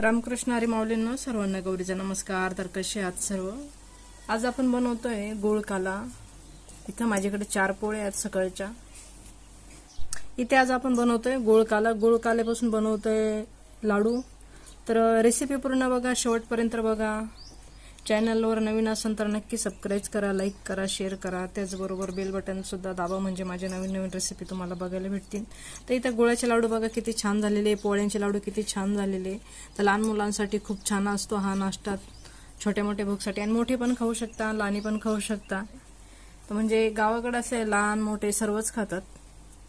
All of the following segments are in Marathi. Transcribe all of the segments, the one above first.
रामकृष्ण हरी माऊलींनो सर्वांना गौरीचा नमस्कार. तर कसे आहात सर्व. आज आपण बनवतोय गोळ काला इथं माझ्याकडे चार पोळे आहेत सकाळच्या. इथे आज आपण बनवतोय गोळ काला बनवतोय लाडू. तर रेसिपी पूर्ण बघा शेवटपर्यंत बघा. चॅनलवर नवीन असाल तर नक्की सबस्क्राईब करा लाईक करा शेअर करा. त्याचबरोबर बेल बटनसुद्धा दाबा म्हणजे माझ्या नवीन नवीन रेसिपी तुम्हाला बघायला भेटतील. तर इथं गुळाचे लाडू बघा किती छान झालेले पोळ्यांचे लाडू किती छान झालेले तर लहान मुलांसाठी खूप छान असतो हा नाश्ता. छोट्या मोठ्या भूकसाठी. आणि मोठे पण खाऊ शकता लहानी पण खाऊ शकता. तर म्हणजे गावाकडे असे लहान मोठे सर्वच खातात.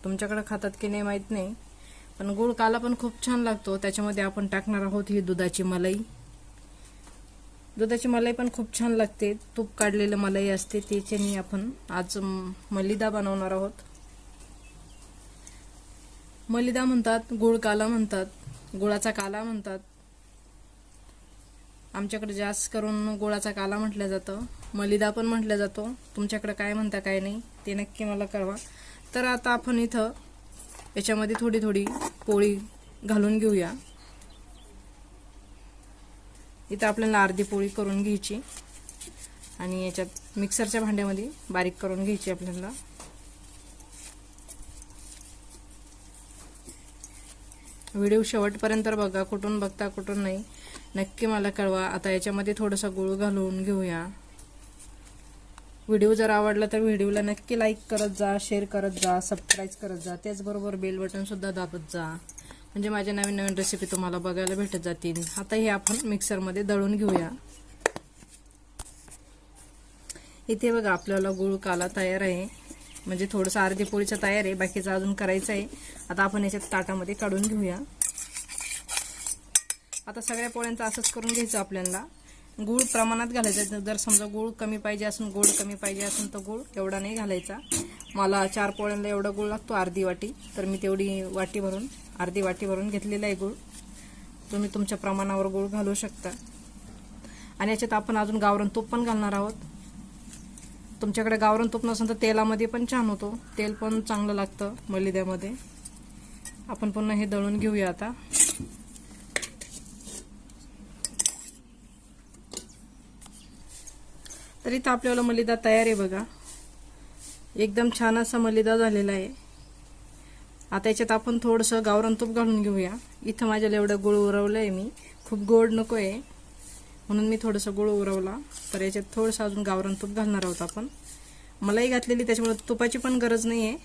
तुमच्याकडे खातात की नाही माहीत नाही. पण गुळ काला पण खूप छान लागतो. त्याच्यामध्ये आपण टाकणार आहोत ही दुधाची मलाई. दुधाची मलाई पण खूप छान लागते. तूप काढलेलं मलाई असते त्याच्याने आपण आज मलिदा बनवणार आहोत. मलिदा म्हणतात गुळ काला म्हणतात गुळाचा काला म्हणतात. आमच्याकडे जास्त करून गुळाचा काला म्हटलं जातं. मलिदा पण म्हटलं जातो. तुमच्याकडे काय म्हणता काय नाही ते नक्की मला कळवा. तर आता आपण इथं याच्यामध्ये थोडी थोडी पोळी घालून घेऊया. इथं आपल्याला अर्धी पोळी करून घ्यायची. आणि याच्यात मिक्सरच्या भांड्यामध्ये बारीक करून घ्यायची आपल्याला. व्हिडिओ शेवटपर्यंत बघा कुठून बघता कुठून नाही. नक्की मला कळवा. आता याच्यामध्ये थोडंसं गुळ घालून घेऊया. व्हिडिओ जर आवडला तर व्हिडिओला नक्की लाईक करत जा शेअर करत जा सबस्क्राईब करत जा. त्याचबरोबर बेल बटनसुद्धा दाबत जा. म्हणजे माझ्या नवीन नवीन रेसिपी तुम्हाला बघायला भेटत जातील. आता हे आपण मिक्सरमध्ये दळून घेऊया. इथे बघा आपल्याला गुळ काला तयार आहे. म्हणजे थोडंसं अर्धी पोळीचं तयार आहे. बाकीचं अजून करायचं आहे. आता आपण याच्यात ताटामध्ये काढून घेऊया. आता सगळ्या पोळ्यांचं असंच करून घ्यायचं आपल्याला. गूळ प्रमाणात घालायचं जर समजा गूळ कमी पाहिजे असून गोड कमी पाहिजे असून तर गूळ एवढा नाही घालायचा. मला चार पोळ्यांना एवढा गूळ लागतो अर्धी वाटी. तर मी तेवढी वाटी भरून अर्धी वाटी भरून घेतलेला आहे गूळ. तुम्ही तुमच्या प्रमाणावर गूळ घालू शकता. आणि याच्यात आपण अजून गावरण तूप पण घालणार आहोत. तुमच्याकडे गावरण तूप नसेल तर तेलामध्ये पण छान होतो. तेल पण चांगलं लागतं मलिद्यामध्ये. आपण पुन्हा हे दळून घेऊया आता. तर इथं आपल्याला मलिदा तयार आहे बघा. एकदम छान असा मलिदा झालेला आहे. आता याच्यात आपण थोडंसं गावरण तूप घालून घेऊया. इथं माझ्याला एवढं गुळ उरवलं आहे मी. खूप गोड नको आहे म्हणून मी थोडंसं गुळ उरवला. तर याच्यात थोडंसं अजून गावरण तूप घालणार आहोत आपण. मलाही घातलेली त्याच्यामुळे तुपाची पण गरज नाही आहे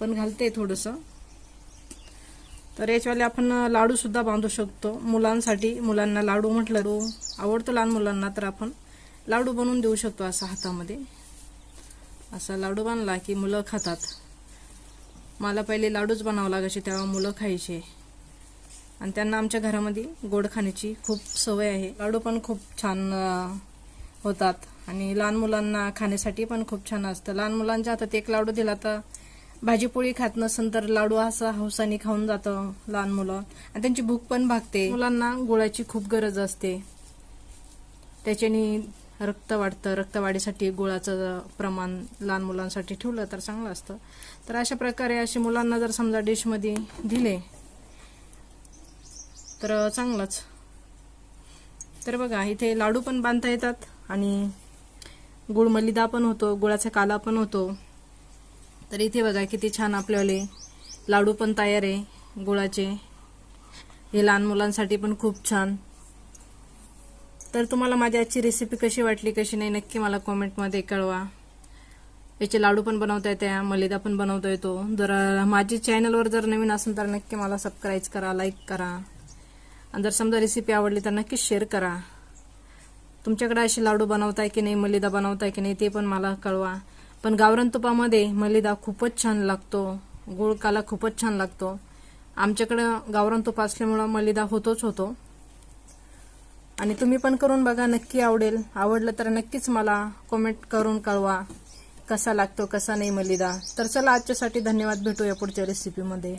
पण घालते थोडंसं. तर याच्यावाले आपण लाडू सुद्धा बांधू शकतो. मुलांसाठी मुलांना लाडू म्हटलं रो आवडतो लहान मुलांना तर आपण लाडू बनवून देऊ शकतो असा हातामध्ये. असा लाडू बांधला की मुलं खातात. मला पहिले लाडूच बनावं लागायचे तेव्हा मुलं खायचे. आणि त्यांना आमच्या घरामध्ये गोड खाण्याची खूप सवय आहे. लाडू पण खूप छान होतात. आणि लहान मुलांना खाण्यासाठी पण खूप छान असतं. लहान मुलांच्या हातात एक लाडू दिला तर भाजीपोळी खात नसेल तर लाडू असा हौसाने खाऊन जातं लहान मुलं. आणि त्यांची भूक पण भागते. मुलांना गुळाची खूप गरज असते. त्याच्याने रक्त वाढतं रक्तवाढीसाठी गुळाचं प्रमाण लहान मुलांसाठी ठेवलं तर चांगलं असतं. तर अशा प्रकारे असे मुलांना जर समजा डिशमध्ये दिले तर चांगलंच. तर बघा इथे लाडू पण बांधता येतात आणि गुळ मलिदा पण होतो गुळाचा काला पण होतो. तर इथे बघा किती छान आपल्यावाले लाडू पण तयार आहे गुळाचे. हे लहान मुलांसाठी पण खूप छान. तर तुम्हाला माझी आजची रेसिपी कशी वाटली कशी नाही नक्की मला कॉमेंटमध्ये कळवा. याचे लाडू पण बनवता येते मलिदा पण बनवता येतो. जर माझी चॅनलवर जर नवीन असेल तर नक्की मला सबस्क्राईब करा लाईक करा. आणि जर समजा रेसिपी आवडली तर नक्की शेअर करा. तुमच्याकडे असे लाडू बनवताय की नाही मलिदा बनवताय की नाही ते पण मला कळवा. पण गावरान तुपामध्ये मलिदा खूपच छान लागतो. गुळकाला खूपच छान लागतो. आमच्याकडं गावरान तुप असल्यामुळं मलिदा होतोच होतो. आणि तुम्ही पण करून बघा नक्की आवडेल. आवडलं तर नक्कीच मला कमेंट करून कळवा. कसा लागतो कसा नाही मलिदा? तर चला आजच्यासाठी धन्यवाद. भेटूया पुढच्या रेसिपीमध्ये